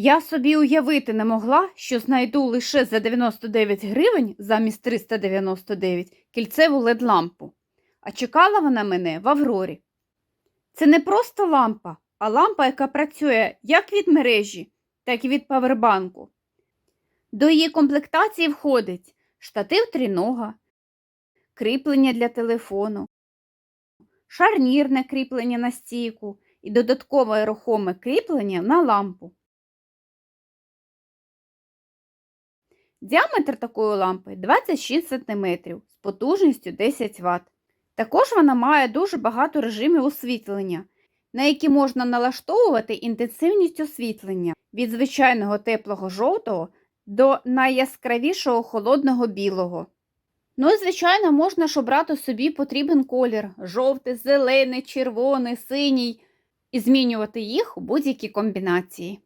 Я собі уявити не могла, що знайду лише за 99 гривень замість 399 кільцеву лед-лампу. А чекала вона мене в Аврорі. Це не просто лампа, а лампа, яка працює як від мережі, так і від павербанку. До її комплектації входить штатив трінога, кріплення для телефону, шарнірне кріплення на стійку і додаткове рухоме кріплення на лампу. Діаметр такої лампи 26 см з потужністю 10 Вт. Також вона має дуже багато режимів освітлення, на які можна налаштовувати інтенсивність освітлення від звичайного теплого жовтого до найяскравішого холодного білого. Ну і, звичайно, можна ж обрати собі потрібен колір жовтий, зелений, червоний, синій і змінювати їх у будь-якій комбінації.